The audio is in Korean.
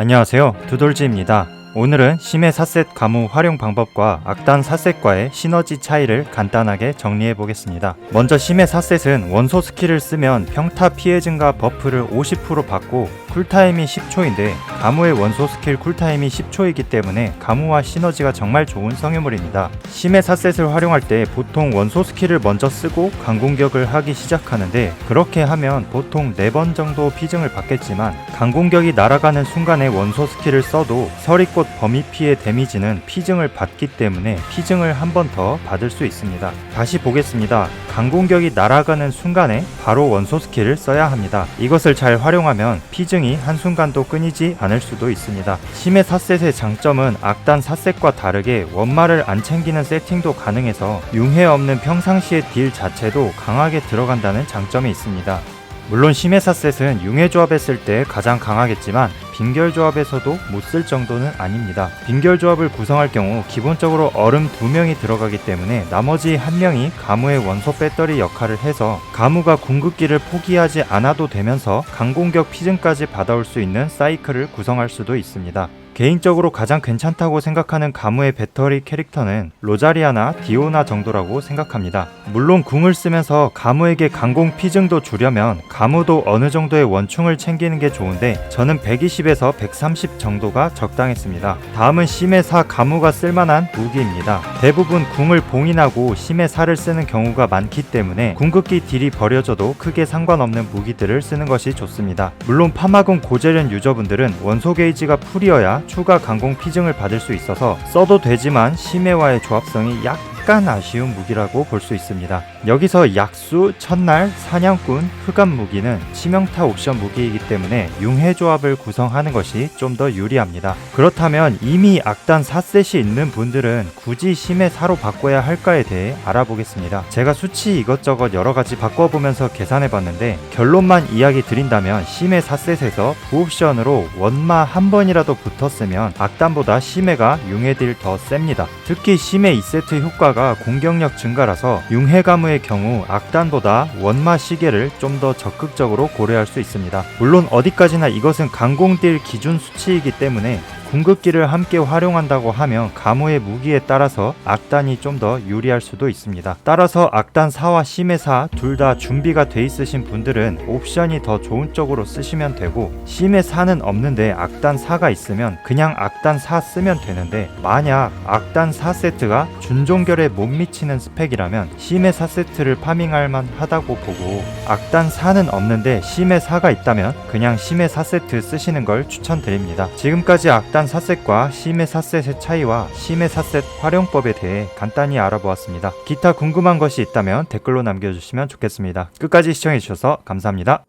안녕하세요. 두돌지입니다. 오늘은 심해 사셋 가무 활용 방법과 악단 사셋과의 시너지 차이를 간단하게 정리해 보겠습니다. 먼저 심해 사셋은 원소 스킬을 쓰면 평타 피해 증가 버프를 50% 받고 쿨타임이 10초인데 가무의 원소 스킬 쿨타임이 10초이기 때문에 가무와 시너지가 정말 좋은 성유물입니다. 심해 사셋을 활용할 때 보통 원소 스킬을 먼저 쓰고 강공격을 하기 시작하는데 그렇게 하면 보통 4번 정도 피증을 받겠지만 강공격이 날아가는 순간에 원소 스킬을 써도 서리꽃 범위 피해 데미지는 피증을 받기 때문에 피증을 한 번 더 받을 수 있습니다. 다시 보겠습니다. 강공격이 날아가는 순간에 바로 원소 스킬을 써야 합니다. 이것을 잘 활용하면 피증이 한순간도 끊이지 않을 수도 있습니다. 심해 사셋의 장점은 악단 사셋과 다르게 원마를 안 챙기는 세팅도 가능해서 융해 없는 평상시의 딜 자체도 강하게 들어간다는 장점이 있습니다. 물론 심해사 셋은 융해 조합에 쓸 때 가장 강하겠지만 빙결 조합에서도 못 쓸 정도는 아닙니다. 빙결 조합을 구성할 경우 기본적으로 얼음 두 명이 들어가기 때문에 나머지 한 명이 가무의 원소 배터리 역할을 해서 가무가 궁극기를 포기하지 않아도 되면서 강공격 피증까지 받아올 수 있는 사이클을 구성할 수도 있습니다. 개인적으로 가장 괜찮다고 생각하는 가무의 배터리 캐릭터는 로자리아나 디오나 정도라고 생각합니다. 물론 궁을 쓰면서 가무에게 강공 피증도 주려면 가무도 어느 정도의 원충을 챙기는 게 좋은데 저는 120에서 130 정도가 적당했습니다. 다음은 심해사 가무가 쓸만한 무기입니다. 대부분 궁을 봉인하고 심해사를 쓰는 경우가 많기 때문에 궁극기 딜이 버려져도 크게 상관없는 무기들을 쓰는 것이 좋습니다. 물론 파마군 고재련 유저분들은 원소 게이지가 풀이어야 추가 강공 피증을 받을 수 있어서 써도 되지만 심해와의 조합성이 약 간 아쉬운 무기라고 볼 수 있습니다. 여기서 약수, 첫날, 사냥꾼, 흑암 무기는 치명타 옵션 무기이기 때문에 융해 조합을 구성하는 것이 좀 더 유리합니다. 그렇다면 이미 악단 4셋이 있는 분들은 굳이 심해 사로 바꿔야 할까에 대해 알아보겠습니다. 제가 수치 이것저것 여러 가지 바꿔보면서 계산해 봤는데 결론만 이야기 드린다면 심해 4셋에서 부옵션으로 원마 한 번이라도 붙었으면 악단보다 심해가 융해딜 더 셉니다. 특히 심해 2세트 효과가 공격력 증가라서 융해 가무의 경우 악단보다 원마 시계를 좀 더 적극적으로 고려할 수 있습니다. 물론 어디까지나 이것은 강공딜 기준 수치이기 때문에 궁극기를 함께 활용한다고 하면 가무의 무기에 따라서 악단이 좀 더 유리할 수도 있습니다. 따라서 악단 4와 심해 4둘 다 준비가 돼 있으신 분들은 옵션이 더 좋은 쪽으로 쓰시면 되고 심해 4는 없는데 악단 4가 있으면 그냥 악단 4 쓰면 되는데 만약 악단 4 세트가 준종결에 못 미치는 스펙이라면 심해 4 세트를 파밍할 만 하다고 보고 악단 4는 없는데 심해 4가 있다면 그냥 심해 4 세트 쓰시는 걸 추천드립니다. 지금까지 악단 일단 삿셋과 심의 사셋의 차이와 심의 사셋 활용법에 대해 간단히 알아보았습니다. 기타 궁금한 것이 있다면 댓글로 남겨주시면 좋겠습니다. 끝까지 시청해주셔서 감사합니다.